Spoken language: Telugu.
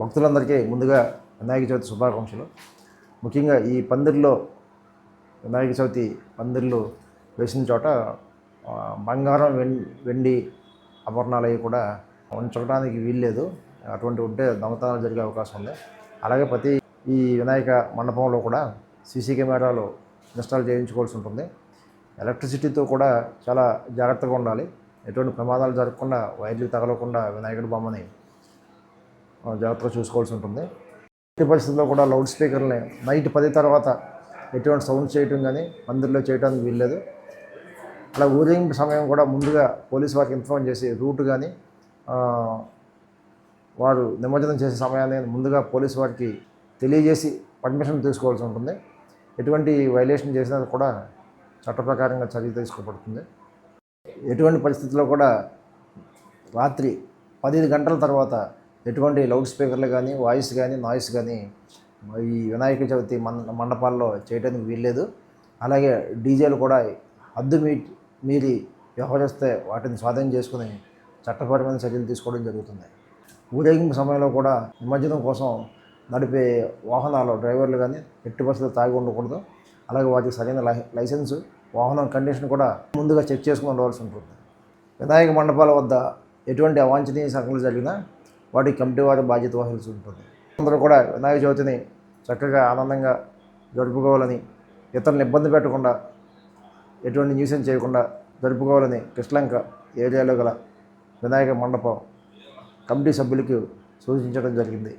భక్తులందరికీ ముందుగా వినాయక చవితి శుభాకాంక్షలు. ముఖ్యంగా ఈ పందిర్లో వినాయక చవితి పందిర్లు వేసిన చోట బంగారం వెండి ఆభరణాలు అవి కూడా ఉంచడానికి వీల్లేదు. అటువంటి ఉంటే దొంగతనాలు జరిగే అవకాశం ఉంది. అలాగే ప్రతి ఈ వినాయక మండపంలో కూడా సీసీ కెమెరాలు ఇన్స్టాల్ చేయించుకోవాల్సి ఉంటుంది. ఎలక్ట్రిసిటీతో కూడా చాలా జాగ్రత్తగా ఉండాలి. ఎటువంటి ప్రమాదాలు జరగకుండా వైర్లు తగలకుండా వినాయకుడి బొమ్మని జాగ్రత్తగా చూసుకోవాల్సి ఉంటుంది. ఎట్టి పరిస్థితుల్లో కూడా లౌడ్ స్పీకర్ని నైట్ పది తర్వాత ఎటువంటి సౌండ్ చేయటం కానీ మందిర్లో చేయడానికి వీల్లేదు. అలా ఊరేగింపు సమయం కూడా ముందుగా పోలీసు వారికి ఇన్ఫార్మ్ చేసి రూట్ కానీ వారు నిమజ్జనం చేసే సమయాన్ని ముందుగా పోలీసు వారికి తెలియజేసి పర్మిషన్ తీసుకోవాల్సి ఉంటుంది. ఎటువంటి వైలేషన్ చేసినా కూడా చట్ట ప్రకారంగా చర్య తీసుకోబడుతుంది. ఎటువంటి పరిస్థితుల్లో కూడా రాత్రి పదిహేను గంటల తర్వాత ఎటువంటి లౌడ్ స్పీకర్లు కానీ వాయిస్ కానీ నాయిస్ కానీ ఈ వినాయక చవితి మన మండపాల్లో చేయడానికి వీల్లేదు. అలాగే డీజేలు కూడా హద్దు మీ మీరి వ్యవహరిస్తే వాటిని స్వాధీనం చేసుకుని చట్టపరమైన చర్యలు తీసుకోవడం జరుగుతుంది. ఊరేగింపు సమయంలో కూడా నిమజ్జనం కోసం నడిపే వాహనాలు డ్రైవర్లు కానీ ఎట్టి బస్సులు తాగి ఉండకూడదు. అలాగే వాటికి సరైన లై లైసెన్సు వాహనం కండిషన్ కూడా ముందుగా చెక్ చేసుకుని ఉండవలసి ఉంటుంది. వినాయక మండపాల వద్ద ఎటువంటి అవాంఛనీయ సంఘటనలు జరిగినా వాటి కమిటీ వారి బాధ్యత వహించాల్సి ఉంటుంది. అందరూ కూడా వినాయక చవితిని చక్కగా ఆనందంగా జరుపుకోవాలని ఇతరులను ఇబ్బంది పెట్టకుండా ఎటువంటి న్యూసెన్స్ చేయకుండా జరుపుకోవాలని కృష్ణలంక ఏరియాలో గల వినాయక మండపం కమిటీ సభ్యులకు సూచించడం జరిగింది.